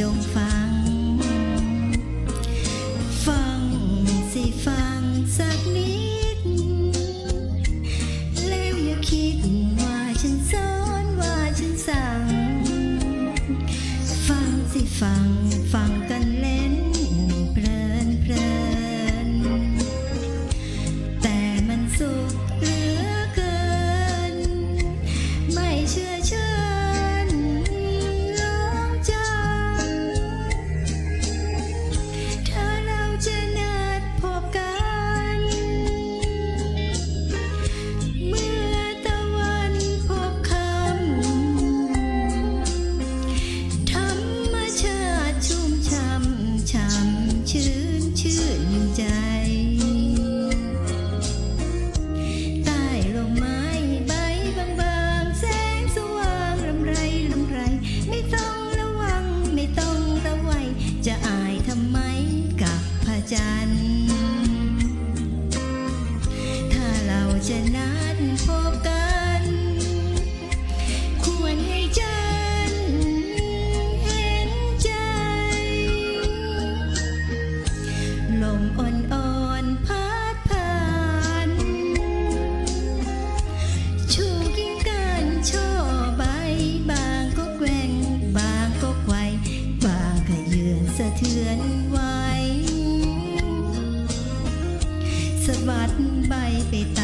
จงฟัง ฟังสิฟังสักนิด แล้วอย่าคิดว่าฉันสอนว่าฉันสั่ง ฟังสิฟัง เทือนไว้สวัสดใบไปตา